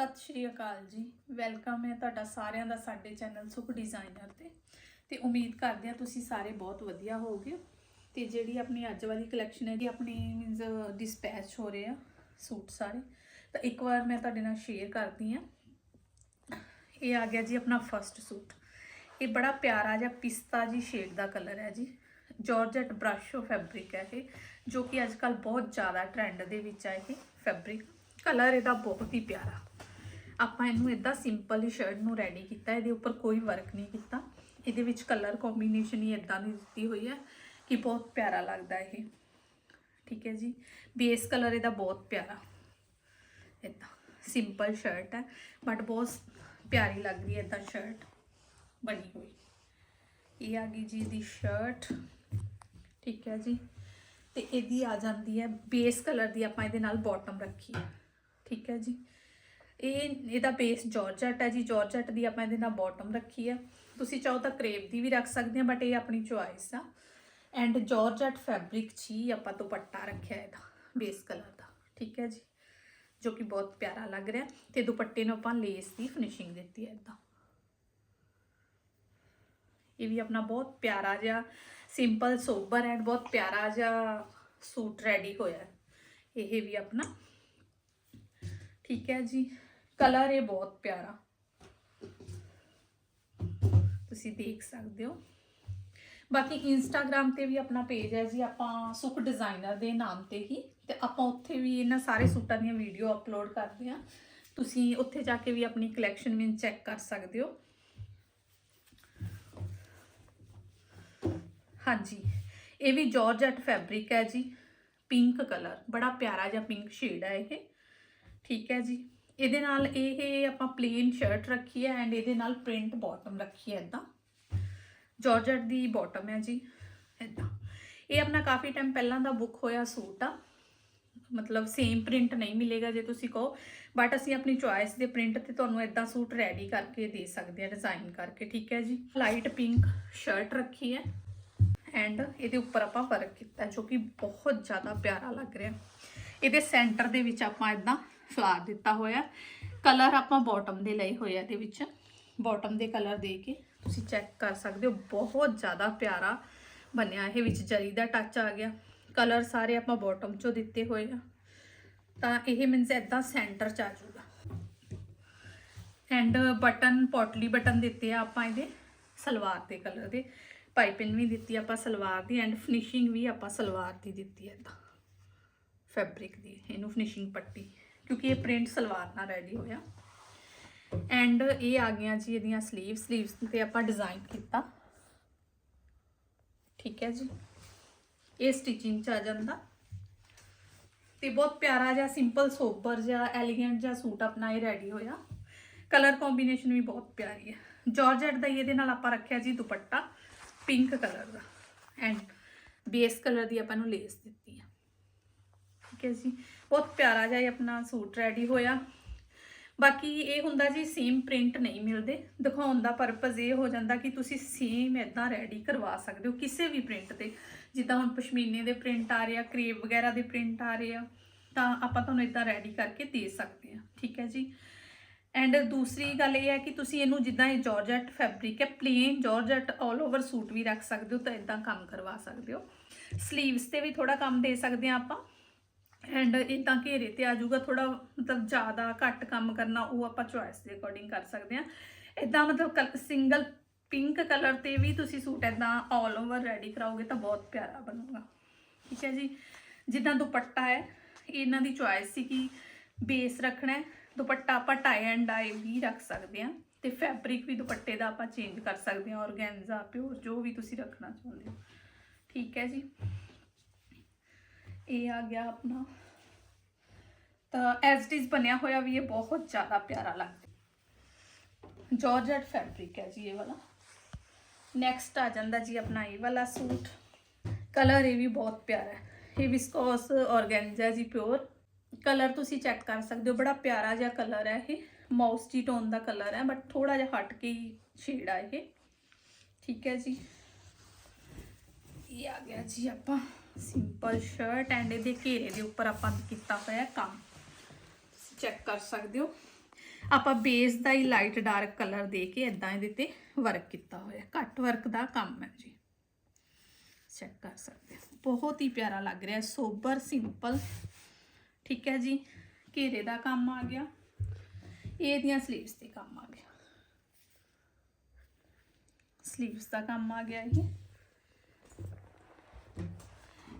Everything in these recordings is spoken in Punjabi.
ਸਤਿ ਸ਼੍ਰੀ ਅਕਾਲ ਜੀ। ਵੈਲਕਮ ਹੈ ਤੁਹਾਡਾ ਸਾਰਿਆਂ ਦਾ ਸਾਡੇ ਚੈਨਲ ਸੁਖ ਡਿਜ਼ਾਈਨਰ ਤੇ। ਤੇ ਉਮੀਦ ਕਰਦੇ ਹਾਂ ਤੁਸੀਂ ਸਾਰੇ ਬਹੁਤ ਵਧੀਆ ਹੋਵੋਗੇ। ਤੇ ਜਿਹੜੀ ਆਪਣੀ ਅੱਜ ਵਾਲੀ ਕਲੈਕਸ਼ਨ ਹੈ ਜੀ, ਆਪਣੀ ਮੀਨਸ ਡਿਸਪੈਚ ਹੋ ਰਹੇ ਆ ਸੂਟ ਸਾਰੇ। ਤਾਂ ਇੱਕ ਵਾਰ ਮੈਂ ਤੁਹਾਡੇ ਨਾਲ ਸ਼ੇਅਰ ਕਰਦੀ ਆ ਇਹ ਆ ਗਿਆ ਜੀ ਆਪਣਾ ਫਰਸਟ ਸੂਟ। ਇਹ ਬੜਾ ਪਿਆਰਾ ਜਿਹਾ ਪਿਸਤਾ ਜੀ ਸ਼ੇਡ ਦਾ ਕਲਰ ਹੈ ਜੀ। ਜਾਰਜਟ ਬ੍ਰਸ਼ੋ ਫੈਬਰਿਕ ਹੈ ਇਹ, ਜੋ ਕਿ ਅੱਜ ਕੱਲ ਬਹੁਤ ਜ਼ਿਆਦਾ ਟ੍ਰੈਂਡ ਦੇ ਵਿੱਚ ਹੈ ਇਹ ਫੈਬਰਿਕ ਕਲਰ ਇਹਦਾ ਬਹੁਤ ਹੀ ਪਿਆਰਾ। ਆਪਾਂ ਇਹਨੂੰ ਇਦਾਂ ਸਿੰਪਲ ਹੀ ਸ਼ਰਟ ਨੂੰ ਰੈਡੀ ਕੀਤਾ, ਇਹਦੇ ਉੱਪਰ ਕੋਈ ਵਰਕ ਨਹੀਂ ਕੀਤਾ। ਇਹਦੇ ਵਿੱਚ ਕਲਰ ਕੰਬੀਨੇਸ਼ਨ ਹੀ ਇਦਾਂ ਦੀ ਦਿੱਤੀ ਹੋਈ ਹੈ ਕਿ ਬਹੁਤ ਪਿਆਰਾ ਲੱਗਦਾ ਇਹ। ਠੀਕ ਹੈ ਜੀ? ਬੇਸ ਕਲਰ ਇਹਦਾ ਬਹੁਤ ਪਿਆਰਾ। ਇਦਾਂ ਸਿੰਪਲ ਸ਼ਰਟ ਹੈ ਬਟ ਬਹੁਤ ਪਿਆਰੀ ਲੱਗ ਰਹੀ ਹੈ ਇਦਾਂ ਸ਼ਰਟ ਬਣੀ ਹੋਈ। ਇਹ ਆ ਗਈ ਜੀ ਦੀ ਸ਼ਰਟ ਠੀਕ ਹੈ ਜੀ? ਤੇ ਇਹਦੀ ਆ ਜਾਂਦੀ ਹੈ ਬੇਸ ਕਲਰ ਦੀ ਆਪਾਂ ਇਹਦੇ ਨਾਲ ਬਾਟਮ ਰੱਖੀ ਹੈ। ਠੀਕ ਹੈ ਜੀ? ਇਹ ਇਹਦਾ ਬੇਸ ਜਾਰਜਟ ਹੈ ਜੀ ਜਾਰਜਟ ਦੀ ਆਪਾਂ ਇਹਦੇ ਨਾਲ ਬਾਟਮ ਰੱਖੀ ਹੈ। ਤੁਸੀਂ ਚਾਹੋ ਤਾਂ ਕਰੇਪ ਦੀ ਵੀ ਰੱਖ ਸਕਦੇ ਆ ਬਟ ਇਹ ਆਪਣੀ ਚੁਆਇਸ ਆ। ਐਂਡ ਜਾਰਜਟ ਫੈਬਰਿਕ 'ਚ ਹੀ ਆਪਾਂ ਦੁਪੱਟਾ ਰੱਖਿਆ ਇਹਦਾ ਬੇਸ ਕਲਰ ਦਾ, ਠੀਕ ਹੈ ਜੀ? ਜੋ ਕਿ ਬਹੁਤ ਪਿਆਰਾ ਲੱਗ ਰਿਹਾ। ਤੇ ਦੁਪੱਟੇ ਨੂੰ ਆਪਾਂ ਲੇਸ ਦੀ ਫਿਨਿਸ਼ਿੰਗ ਦਿੱਤੀ ਹੈ ਇਦਾਂ। ਇਹ ਵੀ ਆਪਣਾ ਬਹੁਤ ਪਿਆਰਾ ਜਿਹਾ ਸਿੰਪਲ ਸੋਬਰ ਐਂਡ ਬਹੁਤ ਪਿਆਰਾ ਜਿਹਾ ਸੂਟ ਰੈਡੀ ਹੋਇਆ ਇਹ ਵੀ ਆਪਣਾ, ਠੀਕ ਹੈ ਜੀ? ਕਲਰ ਇਹ ਬਹੁਤ ਪਿਆਰਾ। ਤੁਸੀਂ ਦੇਖ ਸਕਦੇ ਹੋ। ਬਾਕੀ ਇੰਸਟਾਗ੍ਰam ਤੇ ਵੀ ਆਪਣਾ ਪੇਜ ਹੈ ਜੀ, ਆਪਾਂ ਸੁਖ ਡਿਜ਼ਾਈਨਰ ਦੇ ਨਾਮ ਤੇ ਹੀ। ਤੇ ਆਪਾਂ ਉੱਥੇ ਵੀ ਇਹਨਾਂ ਸਾਰੇ ਸੂਟਾਂ ਦੀਆਂ ਵੀਡੀਓ ਅਪਲੋਡ ਕਰਦੇ ਆ ਤੁਸੀਂ ਉੱਥੇ ਜਾ ਕੇ ਵੀ ਆਪਣੀ ਕਲੈਕਸ਼ਨ ਵੀ ਚੈੱਕ ਕਰ ਸਕਦੇ ਹੋ। ਹਾਂਜੀ, ਇਹ ਵੀ ਜਾਰਜਟ ਫੈਬਰਿਕ ਹੈ ਜੀ। ਪਿੰਕ ਕਲਰ ਬੜਾ ਪਿਆਰਾ ਜਿਹਾ ਪਿੰਕ ਸ਼ੇਡ ਹੈ ਇਹ। ਠੀਕ ਹੈ ਜੀ। ਇਹਦੇ ਨਾਲ ਇਹ ਆਪਾਂ ਪਲੇਨ ਸ਼ਰਟ ਰੱਖੀ ਹੈ ਐਂਡ ਇਹਦੇ ਨਾਲ ਪ੍ਰਿੰਟ ਬਾਟਮ ਰੱਖੀ ਹੈ ਇਦਾਂ ਜਾਰਜਟ ਦੀ ਬਾਟਮ ਹੈ ਜੀ ਇਦਾਂ ਇਹ ਆਪਣਾ ਕਾਫੀ ਟਾਈਮ ਪਹਿਲਾਂ ਦਾ ਬੁੱਕ ਹੋਇਆ ਸੂਟ ਆ। ਮਤਲਬ ਸੇਮ ਪ੍ਰਿੰਟ ਨਹੀਂ ਮਿਲੇਗਾ ਜੇ ਤੁਸੀਂ ਕਹੋ ਬਟ ਅਸੀਂ ਆਪਣੀ ਚੁਆਇਸ ਦੇ ਪ੍ਰਿੰਟ ਤੇ ਤੁਹਾਨੂੰ ਇਦਾਂ ਸੂਟ ਰੈਡੀ ਕਰਕੇ ਦੇ ਸਕਦੇ ਆ ਡਿਜ਼ਾਈਨ ਕਰਕੇ, ਠੀਕ ਹੈ ਜੀ? ਲਾਈਟ ਪਿੰਕ ਸ਼ਰਟ ਰੱਖੀ ਹੈ। ਐਂਡ ਇਹਦੇ ਉੱਪਰ ਆਪਾਂ ਵਰਕ ਕੀਤਾ, ਜੋ ਕਿ ਬਹੁਤ ਜ਼ਿਆਦਾ ਪਿਆਰਾ ਲੱਗ ਰਿਹਾ। ਇਹਦੇ ਸੈਂਟਰ ਦੇ ਵਿੱਚ ਆਪਾਂ ਇਦਾਂ ਫਲਾਰ ਦਿੱਤਾ ਹੋਇਆ। ਕਲਰ ਆਪਾਂ ਬਾਟਮ ਦੇ ਲਏ ਹੋਏ ਆ ਇਹਦੇ ਵਿੱਚ। ਬਾਟਮ ਦੇ ਕਲਰ ਦੇ ਕੇ ਤੁਸੀਂ ਚੈੱਕ ਕਰ ਸਕਦੇ ਹੋ। ਬਹੁਤ ਜ਼ਿਆਦਾ ਪਿਆਰਾ ਬਣਿਆ ਇਹ ਵਿੱਚ ਜਰੀ ਦਾ ਟੱਚ ਆ ਗਿਆ। ਕਲਰ ਸਾਰੇ ਆਪਾਂ ਬਾਟਮ ਚੋਂ ਦਿੱਤੇ ਹੋਏ ਆ। ਤਾਂ ਇਹ ਮੀਨਸ ਇਦਾਂ ਸੈਂਟਰ ਚ ਆ ਜਾਊਗਾ। ਐਂਡ ਬਟਨ ਪੋਟਲੀ ਬਟਨ ਦਿੱਤੇ ਆ ਆਪਾਂ ਇਹਦੇ। ਸਲਵਾਰ ਦੇ ਕਲਰ ਦੇ। ਪਾਈਪਿੰਗ ਵੀ ਦਿੱਤੀ ਆਪਾਂ ਸਲਵਾਰ ਦੀ ਐਂਡ ਫਿਨਿਸ਼ਿੰਗ ਵੀ ਆਪਾਂ ਸਲਵਾਰ ਦੀ ਦਿੱਤੀ ਹੈ ਇਦਾਂ। ਫੈਬਰਿਕ ਦੀ, ਇਹਨੂੰ ਫਿਨਿਸ਼ਿੰਗ ਪੱਟੀ। ਕਿਉਂਕਿ ਇਹ ਪ੍ਰਿੰਟ ਸਲਵਾਰ ਨਾਲ ਰੈਡੀ ਹੋਇਆ। ਐਂਡ ਇਹ ਆ ਗਈਆਂ ਜੀ ਇਹਦੀਆਂ 슬ੀਵ 슬ੀਵਸ ਤੇ ਆਪਾਂ ਡਿਜ਼ਾਈਨ ਕੀਤਾ। ਠੀਕ ਹੈ ਜੀ। ਇਹ ਸਟਿਚਿੰਗ ਚ ਆ ਜਾਂਦਾ। ਤੇ ਬਹੁਤ ਪਿਆਰਾ ਜਿਹਾ ਸਿੰਪਲ ਸੋਬਰ ਜਿਹਾ ਐਲੀਗੈਂਟ ਜਿਹਾ ਸੂਟ ਆਪਣਾ ਇਹ ਰੈਡੀ ਹੋਇਆ। ਕਲਰ ਕੰਬੀਨੇਸ਼ਨ ਵੀ ਬਹੁਤ ਪਿਆਰੀ ਹੈ। ਜਾਰਜਟ ਦਾ ਹੀ ਇਹਦੇ ਨਾਲ ਆਪਾਂ ਰੱਖਿਆ ਜੀ ਦੁਪੱਟਾ ਪਿੰਕ ਕਲਰ ਦਾ। ਐਂਡ ਬੇਸ ਕਲਰ ਦੀ ਆਪਾਂ ਨੂੰ ਲੇਸ ਦਿੱਤੀ। ਠੀਕ ਹੈ ਜੀ ਬਹੁਤ ਪਿਆਰਾ ਜਿਹਾ ਇਹ ਆਪਣਾ ਸੂਟ ਰੈਡੀ ਹੋਇਆ। ਬਾਕੀ ਇਹ ਹੁੰਦਾ ਜੀ ਸੇਮ ਪ੍ਰਿੰਟ ਨਹੀਂ ਮਿਲਦੇ। ਦਿਖਾਉਣ ਦਾ ਪਰਪਸ ਇਹ ਹੋ ਜਾਂਦਾ ਕਿ ਤੁਸੀਂ ਸੇਮ ਇਦਾਂ ਰੈਡੀ ਕਰਵਾ ਸਕਦੇ ਹੋ ਕਿਸੇ ਵੀ ਪ੍ਰਿੰਟ ਤੇ। ਜਿੱਦਾਂ ਹੁਣ ਪਸ਼ਮੀਨੇ ਦੇ ਪ੍ਰਿੰਟ ਆ ਰਹੇ ਆ ਕਰੇਪ ਵਗੈਰਾ ਦੇ ਪ੍ਰਿੰਟ ਆ ਰਹੇ ਆ, ਤਾਂ ਆਪਾਂ ਤੁਹਾਨੂੰ ਇਦਾਂ ਰੈਡੀ ਕਰਕੇ ਦੇ ਸਕਦੇ ਹਾਂ। ਠੀਕ ਹੈ ਜੀ? ਐਂਡ ਦੂਸਰੀ ਗੱਲ ਇਹ ਹੈ ਕਿ ਤੁਸੀਂ ਇਹਨੂੰ ਜਿੱਦਾਂ ਇਹ ਜਾਰਜਟ ਫੈਬਰਿਕ ਹੈ ਪਲੇਨ ਜਾਰਜਟ 올 ਓਵਰ ਸੂਟ ਵੀ ਰੱਖ ਸਕਦੇ ਹੋ ਤਾਂ ਇਦਾਂ ਕੰਮ ਕਰਵਾ ਸਕਦੇ ਹੋ। ਸਲੀਵਸ ਤੇ ਵੀ ਥੋੜਾ ਕੰਮ ਦੇ ਸਕਦੇ ਆ ਆਪਾਂ। ਐਂਡ ਇਦਾਂ ਘੇਰੇ ਤੇ ਆ ਜਾਊਗਾ ਥੋੜਾ ਮਤਲਬ ਜ਼ਿਆਦਾ ਘੱਟ ਕੰਮ ਕਰਨਾ, ਉਹ ਆਪਾਂ ਚੁਆਇਸ ਦੇ ਅਕੋਰਡਿੰਗ ਕਰ ਸਕਦੇ ਆ ਇਦਾਂ ਮਤਲਬ ਸਿੰਗਲ ਪਿੰਕ ਕਲਰ ਤੇ ਵੀ ਤੁਸੀਂ ਸੂਟ ਇਦਾਂ 올 ਓਵਰ ਰੈਡੀ ਕਰਾਓਗੇ ਤਾਂ ਬਹੁਤ ਪਿਆਰਾ ਬਣੂਗਾ। ਠੀਕ ਹੈ ਜੀ? ਜਿੱਦਾਂ ਦੁਪੱਟਾ ਹੈ, ਇਹਨਾਂ ਦੀ ਚੁਆਇਸ ਸੀ ਕਿ ਬੇਸ ਰੱਖਣਾ ਹੈ। ਦੁਪੱਟਾ ਆਪਾਂ ਟਾਈ ਐਂਡ ਡਾਈ ਵੀ ਰੱਖ ਸਕਦੇ ਆ ਤੇ ਫੈਬਰਿਕ ਵੀ ਦੁਪੱਟੇ ਦਾ ਆਪਾਂ ਚੇਂਜ ਕਰ ਸਕਦੇ ਆ ਔਰਗੈਂਜ਼ਾ ਪਿਓਰ ਜੋ ਵੀ ਤੁਸੀਂ ਰੱਖਣਾ ਚਾਹੁੰਦੇ ਹੋ। ਠੀਕ ਹੈ ਜੀ? ਇਹ ਆ ਗਿਆ ਆਪਣਾ ਤਾਂ ਐਸ ਇਟ ਇਜ਼ ਬਣਿਆ ਹੋਇਆ ਵੀ ਇਹ ਬਹੁਤ ਜ਼ਿਆਦਾ ਪਿਆਰਾ ਲੱਗਦਾ ਜਾਰਜਟ ਫੈਬਰਿਕ ਹੈ ਜੀ ਇਹ ਵਾਲਾ ਨੈਕਸਟ ਆ ਜਾਂਦਾ ਜੀ ਆਪਣਾ ਇਹ ਵਾਲਾ ਸੂਟ ਕਲਰ ਇਹ ਵੀ ਬਹੁਤ ਪਿਆਰਾ ਹੈ ਇਹ ਵਿਸਕੋਸ ਔਰਗੈਂਜ਼ਾ ਜੀ ਪਿਓਰ ਕਲਰ ਤੁਸੀਂ ਚੈੱਕ ਕਰ ਸਕਦੇ ਹੋ ਬੜਾ ਪਿਆਰਾ ਜਿਹਾ ਕਲਰ ਹੈ ਇਹ ਮਾਊਸਟੀ ਟੋਨ ਦਾ ਕਲਰ ਹੈ ਬਟ ਥੋੜਾ ਜਿਹਾ ਹਟ ਕੇ ਹੀ ਸ਼ੇਡ ਆ ਇਹ ਠੀਕ ਹੈ ਜੀ ਇਹ ਆ ਗਿਆ ਜੀ ਆਪਾਂ ਸਿੰਪਲ ਸ਼ਰਟ ਐਂਡ ਇਹਦੇ ਘੇਰੇ ਦੇ ਉੱਪਰ ਆਪਾਂ ਕੀਤਾ ਹੋਇਆ ਕੰਮ ਤੁਸੀਂ ਚੈੱਕ ਕਰ ਸਕਦੇ ਹੋ। ਆਪਾਂ ਬੇਸ ਦਾ ਹੀ ਲਾਈਟ ਡਾਰਕ ਕਲਰ ਦੇ ਕੇ ਇਦਾਂ ਇਹਦੇ ਤੇ ਵਰਕ ਕੀਤਾ ਹੋਇਆ। ਘੱਟ ਵਰਕ ਦਾ ਕੰਮ ਹੈ ਜੀ। ਚੈੱਕ ਕਰ ਸਕਦੇ ਹੋ। ਬਹੁਤ ਹੀ ਪਿਆਰਾ ਲੱਗ ਰਿਹਾ ਸੋਬਰ ਸਿੰਪਲ ਠੀਕ ਹੈ ਜੀ। ਘੇਰੇ ਦਾ ਕੰਮ ਆ ਗਿਆ। ਇਹਦੀਆਂ ਸਲੀਵਸ ਤੇ ਕੰਮ ਆ ਗਿਆ। ਸਲੀਵਸ ਦਾ ਕੰਮ ਆ ਗਿਆ ਇਹ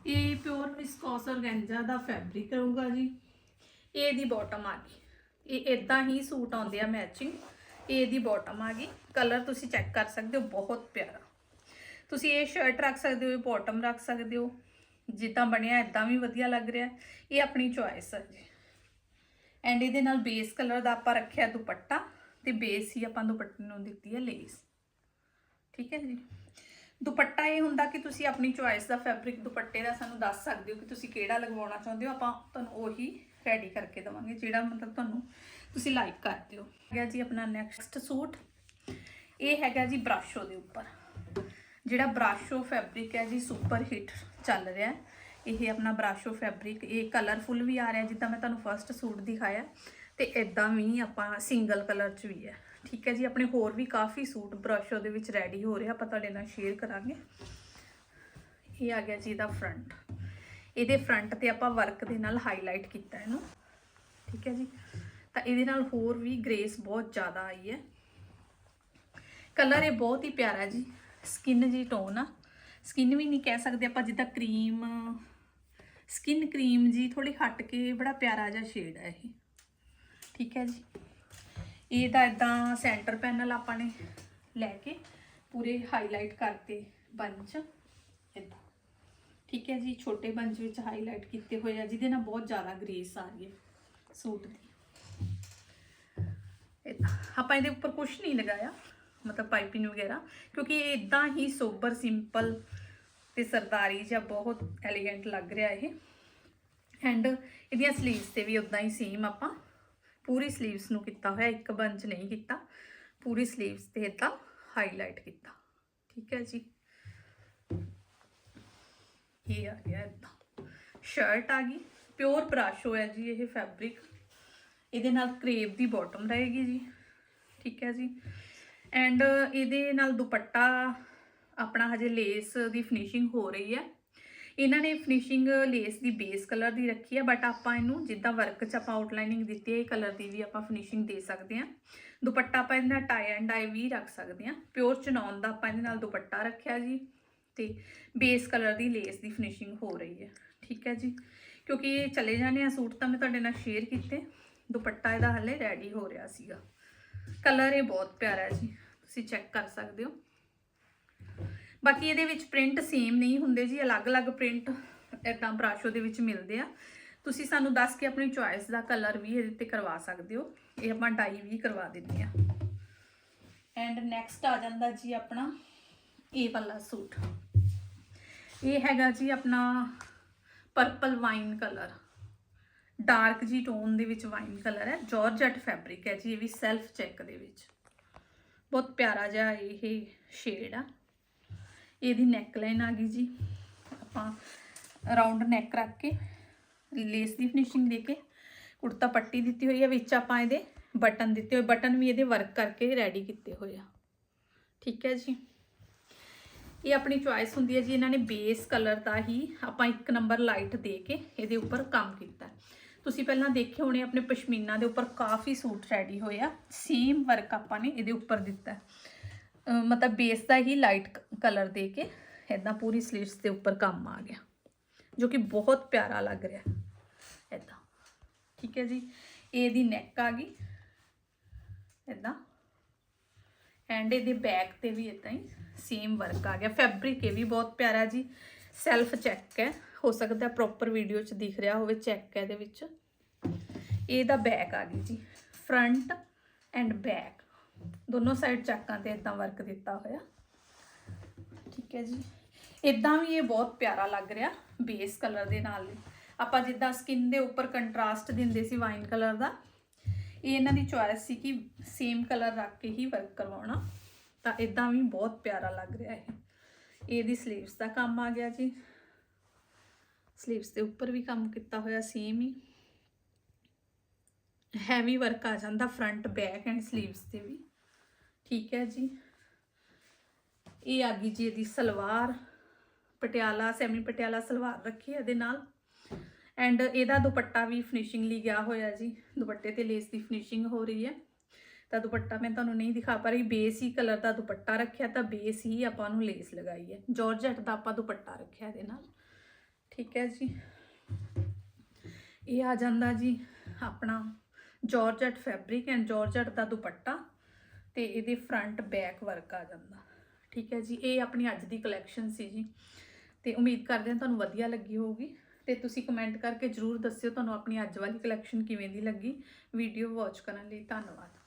ਇਹ ਪਿਓਰ ਵਿਸਕੋਸ ਔਰਗੈਂਜਾ ਦਾ ਫੈਬਰਿਕ ਰਹੂਗਾ ਜੀ। ਇਹ ਦੀ ਬਾਟਮ ਆ ਗਈ। ਇਹ ਇਦਾਂ ਹੀ ਸੂਟ ਆਉਂਦੇ ਆ ਮੈਚਿੰਗ ਇਹ ਦੀ ਬਾਟਮ ਆ ਗਈ। ਕਲਰ ਤੁਸੀਂ ਚੈੱਕ ਕਰ ਸਕਦੇ ਹੋ, ਬਹੁਤ ਪਿਆਰਾ। ਤੁਸੀਂ ਇਹ ਸ਼ਰਟ ਰੱਖ ਸਕਦੇ ਹੋ, ਇਹ ਬਾਟਮ ਰੱਖ ਸਕਦੇ ਹੋ। ਜਿੱਦਾਂ ਬਣਿਆ ਇਦਾਂ ਵੀ ਵਧੀਆ ਲੱਗ ਰਿਹਾ। ਇਹ ਆਪਣੀ ਚੁਆਇਸ ਹੈ ਜੀ। ਐਂਡ ਇਹਦੇ ਨਾਲ ਬੇਸ ਕਲਰ ਦਾ ਆਪਾਂ ਰੱਖਿਆ ਦੁਪੱਟਾ ਤੇ ਬੇਸ ਹੀ ਆਪਾਂ ਦੁਪੱਟੇ ਨੂੰ ਦਿੱਤੀ ਹੈ ਲੇਸ ਠੀਕ ਹੈ ਜੀ। ਦੁਪੱਟਾ ਇਹ ਹੁੰਦਾ ਕਿ ਤੁਸੀਂ ਆਪਣੀ ਚੁਆਇਸ ਦਾ ਫੈਬਰਿਕ ਦੁਪੱਟੇ ਦਾ ਸਾਨੂੰ ਦੱਸ ਸਕਦੇ ਹੋ ਕਿ ਤੁਸੀਂ ਕਿਹੜਾ ਲਗਵਾਉਣਾ ਚਾਹੁੰਦੇ ਹੋ। ਆਪਾਂ ਤੁਹਾਨੂੰ ਉਹੀ ਰੈਡੀ ਕਰਕੇ ਦਵਾਂਗੇ, ਜਿਹੜਾ ਮਤਲਬ ਤੁਹਾਨੂੰ ਤੁਸੀਂ ਲਾਈਕ ਕਰ ਦਿਓ ਹੈਗਾ ਜੀ ਆਪਣਾ ਨੈਕਸਟ ਸੂਟ। ਇਹ ਹੈਗਾ ਜੀ ਬ੍ਰਾਸ਼ੋ ਦੇ ਉੱਪਰ। ਜਿਹੜਾ ਬ੍ਰਾਸ਼ੋ ਫੈਬਰਿਕ ਹੈ ਜੀ ਸੁਪਰ ਹਿੱਟ ਚੱਲ ਰਿਹਾ ਇਹ ਆਪਣਾ ਬ੍ਰਾਸ਼ੋ ਫੈਬਰਿਕ ਇਹ ਕਲਰਫੁਲ ਵੀ ਆ ਰਿਹਾ, ਜਿੱਦਾਂ ਮੈਂ ਤੁਹਾਨੂੰ ਫਰਸਟ ਸੂਟ ਦਿਖਾਇਆ। ਤੇ ਇਦਾਂ ਵੀ ਆਪਾਂ ਸਿੰਗਲ ਕਲਰ ਚ ਵੀ ਹੈ। ਠੀਕ ਹੈ ਜੀ, ਆਪਣੇ ਹੋਰ ਵੀ ਕਾਫੀ ਸੂਟ ਬ੍ਰਾਸ਼ੋ ਦੇ ਵਿੱਚ ਰੈਡੀ ਹੋ ਰਿਹਾ ਆਪਾਂ ਤੁਹਾਡੇ ਨਾਲ ਸ਼ੇਅਰ ਕਰਾਂਗੇ। ਇਹ ਆ ਗਿਆ ਜੀ ਇਹਦਾ ਫਰੰਟ ਇਹਦੇ ਫਰੰਟ ਤੇ ਆਪਾਂ ਵਰਕ ਦੇ ਨਾਲ ਹਾਈਲਾਈਟ ਕੀਤਾ ਇਹਨੂੰ ਠੀਕ ਹੈ ਜੀ? ਤਾਂ ਇਹਦੇ ਨਾਲ ਹੋਰ ਵੀ ਗ੍ਰੇਸ ਬਹੁਤ ਜ਼ਿਆਦਾ ਆਈ ਹੈ। ਕਲਰ ਇਹ ਬਹੁਤ ਹੀ ਪਿਆਰਾ ਜੀ। ਸਕਿਨ ਜੀ ਟੋਨ ਆ। ਸਕਿਨ ਵੀ ਨਹੀਂ ਕਹਿ ਸਕਦੇ ਆਪਾਂ ਜਿੱਦਾਂ ਕਰੀਮ ਸਕਿਨ ਕਰੀਮ ਜੀ ਥੋੜੀ ਹਟ ਕੇ ਬੜਾ ਪਿਆਰਾ ਜਿਹਾ ਸ਼ੇਡ ਹੈ ਇਹ। ਠੀਕ ਹੈ ਜੀ? ਇਹਦਾ ਇਦਾਂ ਸੈਂਟਰ ਪੈਨਲ ਆਪਾਂ ਨੇ ਲੈ ਕੇ ਪੂਰੇ ਹਾਈਲਾਈਟ ਕਰਤੇ ਬੰਚ ਇਦਾਂ ਠੀਕ ਹੈ ਜੀ, ਛੋਟੇ ਬੰਚ ਵਿੱਚ ਹਾਈਲਾਈਟ ਕੀਤੇ ਹੋਏ ਆ, ਜਿਹਦੇ ਨਾਲ ਬਹੁਤ ਜ਼ਿਆਦਾ ਗ੍ਰੇਸ ਆ ਰਹੀ ਹੈ ਸੂਟ ਦੀ। ਏਦਾਂ ਆਪਾਂ ਇਹਦੇ ਉੱਪਰ ਕੁਝ ਨਹੀਂ ਲਗਾਇਆ, ਮਤਲਬ ਪਾਈਪਿੰਗ ਵਗੈਰਾ, ਕਿਉਂਕਿ ਇਹ ਇਦਾਂ ਹੀ ਸੋਬਰ ਸਿੰਪਲ ਤੇ ਸਰਦਾਰੀ ਜਿਹਾ ਬਹੁਤ ਐਲੀਗੈਂਟ ਲੱਗ ਰਿਹਾ ਇਹ। ਐਂਡ ਇਹਦੀਆਂ ਸਲੀਵਸ ਤੇ ਵੀ ਉਦਾਂ ਹੀ ਸੇਮ ਆਪਾਂ ਪੂਰੀ ਸਲੀਵਸ ਨੂੰ ਕੀਤਾ ਹੋਇਆ, ਇੱਕ ਬੰਚ ਨਹੀਂ ਕੀਤਾ, ਪੂਰੀ ਸਲੀਵਸ ਤੇ ਇਦਾਂ ਹਾਈਲਾਈਟ ਕੀਤਾ। ਠੀਕ ਹੈ ਜੀ। ਇਹ ਆ ਗਿਆ ਇਦਾਂ ਸ਼ਰਟ ਆ ਗਈ ਪਿਓਰ ਬ੍ਰਾਸ਼ੋ ਹੈ ਜੀ ਇਹ ਫੈਬਰਿਕ ਇਹਦੇ ਨਾਲ ਕਰੇਪ ਦੀ ਬਾਟਮ ਰਹੇਗੀ ਜੀ, ਠੀਕ ਹੈ ਜੀ। ਐਂਡ ਇਹਦੇ ਨਾਲ ਦੁਪੱਟਾ ਆਪਣਾ ਹਜੇ ਲੇਸ ਦੀ ਫਿਨਿਸ਼ਿੰਗ ਹੋ ਰਹੀ ਹੈ। ਇਹਨਾਂ ਨੇ ਫਿਨਿਸ਼ਿੰਗ ਲੇਸ ਦੀ ਬੇਸ ਕਲਰ ਦੀ ਰੱਖੀ ਹੈ ਬਟ ਆਪਾਂ ਇਹਨੂੰ ਜਿੱਦਾਂ ਵਰਕ 'ਚ ਆਪਾਂ ਆਊਟਲਾਈਨਿੰਗ ਦਿੱਤੀ ਹੈ, ਇਹ ਕਲਰ ਦੀ ਵੀ ਆਪਾਂ ਫਿਨਿਸ਼ਿੰਗ ਦੇ ਸਕਦੇ ਹਾਂ। ਦੁਪੱਟਾ ਆਪਾਂ ਇਹਦੇ ਨਾਲ ਟਾਈ ਐਂਡ ਡਾਈ ਵੀ ਰੱਖ ਸਕਦੇ ਹਾਂ। ਪਿਓਰ ਚਨੌਨ ਦਾ ਆਪਾਂ ਇਹਦੇ ਨਾਲ ਦੁਪੱਟਾ ਰੱਖਿਆ ਜੀ। ਤੇ ਬੇਸ ਕਲਰ ਦੀ ਲੇਸ ਦੀ ਫਿਨਿਸ਼ਿੰਗ ਹੋ ਰਹੀ ਹੈ। ਠੀਕ ਹੈ ਜੀ? ਕਿਉਂਕਿ ਇਹ ਚਲੇ ਜਾਣੇ ਆ ਸੂਟ, ਤਾਂ ਮੈਂ ਤੁਹਾਡੇ ਨਾਲ ਸ਼ੇਅਰ ਕੀਤੇ। ਦੁਪੱਟਾ ਇਹਦਾ ਹਲੇ ਰੈਡੀ ਹੋ ਰਿਹਾ ਸੀਗਾ। ਕਲਰ ਇਹ ਬਹੁਤ ਪਿਆਰਾ ਹੈ ਜੀ। ਤੁਸੀਂ ਚੈੱਕ ਕਰ ਸਕਦੇ ਹੋ। ਬਾਕੀ ਇਹਦੇ ਵਿੱਚ ਪ੍ਰਿੰਟ ਸੇਮ ਨਹੀਂ ਹੁੰਦੇ ਜੀ, ਅਲੱਗ-ਅਲੱਗ ਪ੍ਰਿੰਟ ਇਦਾਂ ਬਰਾਸ਼ੋ ਦੇ ਵਿੱਚ ਮਿਲਦੇ ਆ। ਤੁਸੀਂ ਸਾਨੂੰ ਦੱਸ ਕੇ ਆਪਣੀ ਚੁਆਇਸ ਦਾ ਕਲਰ ਵੀ ਇਹਦੇ ਤੇ ਕਰਵਾ ਸਕਦੇ ਹੋ। ਇਹ ਆਪਾਂ ਡਾਈ ਵੀ ਕਰਵਾ ਦਿੰਦੇ ਆ। ਐਂਡ ਨੈਕਸਟ ਆ ਜਾਂਦਾ ਜੀ ਆਪਣਾ ਇਹ ਵਾਲਾ ਸੂਟ। ਇਹ ਹੈਗਾ ਜੀ ਆਪਣਾ ਪਰਪਲ ਵਾਈਨ ਕਲਰ ਡਾਰਕ ਜੀ ਟੋਨ ਦੇ ਵਿੱਚ ਵਾਈਨ ਕਲਰ ਹੈ। ਜਾਰਜਟ ਫੈਬਰਿਕ ਹੈ ਜੀ, ਇਹ ਵੀ ਸੈਲਫ ਚੈੱਕ ਦੇ ਵਿੱਚ। ਬਹੁਤ ਪਿਆਰਾ ਜਿਹਾ ਇਹ ਸ਼ੇਡ ਆ। ਇਹਦੀ ਨੈਕਲਾਈਨ ਆ ਗਈ ਜੀ। ਆਪਾਂ ਰਾਉਂਡ ਨੈਕ ਰੱਖ ਕੇ ਲੇਸ ਦੀ ਫਿਨਿਸ਼ਿੰਗ ਦੇ ਕੇ, ਕੁੜਤਾ ਪੱਟੀ ਦਿੱਤੀ ਹੋਈ ਹੈ ਵਿੱਚ ਆਪਾਂ ਇਹਦੇ ਬਟਨ ਦਿੱਤੇ ਹੋਏ। ਬਟਨ ਵੀ ਇਹਦੇ ਵਰਕ ਕਰਕੇ ਰੈਡੀ ਕੀਤੇ ਹੋਏ ਆ। ਠੀਕ ਹੈ ਜੀ। ਇਹ ਆਪਣੀ ਚੁਆਇਸ ਹੁੰਦੀ ਹੈ ਜੀ, ਇਹਨਾਂ ਨੇ ਬੇਸ ਕਲਰ ਦਾ ਹੀ ਆਪਾਂ ਇੱਕ ਨੰਬਰ ਲਾਈਟ ਦੇ ਕੇ ਇਹਦੇ ਉੱਪਰ ਕੰਮ ਕੀਤਾ। ਤੁਸੀਂ ਪਹਿਲਾਂ ਦੇਖੇ ਹੋਣੇ ਆਪਣੇ ਪਸ਼ਮੀਨਾ ਦੇ ਉੱਪਰ ਕਾਫੀ ਸੂਟ ਰੈਡੀ ਹੋਏ ਆ। ਸੇਮ ਵਰਕ ਆਪਾਂ ਨੇ ਇਹਦੇ ਉੱਪਰ ਦਿੱਤਾ। ਮਤਲਬ ਬੇਸ ਦਾ ਹੀ ਲਾਈਟ ਕਲਰ ਦੇ ਕੇ ਇਦਾਂ ਪੂਰੀ ਸਲੀਵਸ ਦੇ ਉੱਪਰ ਕੰਮ ਆ ਗਿਆ, ਜੋ ਕਿ ਬਹੁਤ ਪਿਆਰਾ ਲੱਗ ਰਿਹਾ। ਇਦਾਂ ਠੀਕ ਹੈ ਜੀ? ਇਹਦੀ ਨੈਕ ਆ ਗਈ। ਇਦਾਂ ਐਂਡ ਇਹਦੇ ਬੈਕ ਤੇ ਵੀ ਇਦਾਂ ਹੀ ਸੇਮ ਵਰਕ ਆ ਗਿਆ। ਫੈਬਰਿਕ ਇਹ ਵੀ ਬਹੁਤ ਪਿਆਰਾ ਜੀ। ਸੈਲਫ ਚੈੱਕ ਹੈ। ਹੋ ਸਕਦਾ ਪ੍ਰੋਪਰ ਵੀਡੀਓ 'ਚ ਦਿਖ ਰਿਹਾ ਹੋਵੇ ਚੈੱਕ ਹੈ ਇਹਦੇ ਵਿੱਚ। ਇਹਦਾ ਬੈਕ ਆ ਗਈ ਜੀ। ਫਰੰਟ ਐਂਡ ਬੈਕ ਦੋਨੋਂ ਸਾਈਡ ਚੱਕਾਂ ਤੇ ਇਦਾਂ ਵਰਕ ਦਿੱਤਾ ਹੋਇਆ। ਠੀਕ ਹੈ ਜੀ। ਇਦਾਂ ਵੀ ਇਹ ਬਹੁਤ ਪਿਆਰਾ ਲੱਗ ਰਿਹਾ ਬੇਸ ਕਲਰ ਦੇ ਨਾਲ। ਆਪਾਂ ਜਿੱਦਾਂ ਸਕਿਨ ਦੇ ਉੱਪਰ ਕੰਟਰਾਸਟ ਦਿੰਦੇ ਸੀ ਵਾਈਨ ਕਲਰ ਦਾ ਇਹ ਇਹਨਾਂ ਦੀ ਚੁਆਇਸ ਸੀ ਕਿ ਸੇਮ ਕਲਰ ਰੱਖ ਕੇ ਹੀ ਵਰਕ ਕਰਵਾਉਣਾ। ਤਾਂ ਇਦਾਂ ਵੀ ਬਹੁਤ ਪਿਆਰਾ ਲੱਗ ਰਿਹਾ ਹੈ ਇਹਦੀ 슬ੀਵਸ ਦਾ ਕੰਮ ਆ ਗਿਆ ਜੀ। 슬ੀਵਸ ਦੇ ਉੱਪਰ ਵੀ ਕੰਮ ਕੀਤਾ ਹੋਇਆ ਸੇਮ ਹੀ। ਹੈਵੀ ਵਰਕ ਆ ਜਾਂਦਾ ਫਰੰਟ ਬੈਕ ਐਂਡ ਸਲੀਵਸ ਤੇ ਵੀ। ਠੀਕ ਹੈ ਜੀ। ਇਹ ਆ ਗਈ ਜੀ ਇਹਦੀ ਸਲਵਾਰ। ਪਟਿਆਲਾ ਸੈਮੀ ਪਟਿਆਲਾ ਸਲਵਾਰ ਰੱਖੀ ਇਹਦੇ ਨਾਲ। ਐਂਡ ਇਹਦਾ ਦੁਪੱਟਾ ਵੀ ਫਿਨਿਸ਼ਿੰਗ ਲਈ ਗਿਆ ਹੋਇਆ ਜੀ। ਦੁਪੱਟੇ ਤੇ ਲੇਸ ਦੀ ਫਿਨਿਸ਼ਿੰਗ ਹੋ ਰਹੀ ਹੈ। ਤਾਂ ਦੁਪੱਟਾ ਮੈਂ ਤੁਹਾਨੂੰ ਨਹੀਂ ਦਿਖਾ ਪਾ ਰਹੀ। ਬੇਸ ਹੀ ਕਲਰ ਦਾ ਦੁਪੱਟਾ ਰੱਖਿਆ ਤਾਂ ਬੇਸ ਹੀ ਆਪਾਂ ਨੂੰ ਲੇਸ ਲਗਾਈ ਹੈ। ਜਾਰਜਟ ਦਾ ਆਪਾਂ ਦੁਪੱਟਾ ਰੱਖਿਆ ਇਹਦੇ ਨਾਲ। ਠੀਕ ਹੈ ਜੀ। ਇਹ ਆ ਜਾਂਦਾ ਜੀ ਆਪਣਾ ਜਾਰਜਟ ਫੈਬਰਿਕ ਐਂਡ ਜਾਰਜਟ ਦਾ ਦੁਪੱਟਾ ਤੇ ਇਹਦੇ ਫਰੰਟ ਬੈਕ ਵਰਕ ਆ ਜਾਂਦਾ। ਠੀਕ ਹੈ ਜੀ। ਇਹ ਆਪਣੀ ਅੱਜ ਦੀ ਕਲੈਕਸ਼ਨ ਸੀ ਜੀ। ਤੇ ਉਮੀਦ ਕਰਦੇ ਹਾਂ ਤੁਹਾਨੂੰ ਵਧੀਆ ਲੱਗੀ ਹੋਊਗੀ। ਤੇ ਤੁਸੀਂ ਕਮੈਂਟ ਕਰਕੇ ਜਰੂਰ ਦੱਸਿਓ ਤੁਹਾਨੂੰ ਆਪਣੀ ਅੱਜ ਵਾਲੀ ਕਲੈਕਸ਼ਨ ਕਿਵੇਂ ਦੀ ਲੱਗੀ। ਵੀਡੀਓ ਵਾਚ ਕਰਨ ਲਈ ਧੰਨਵਾਦ।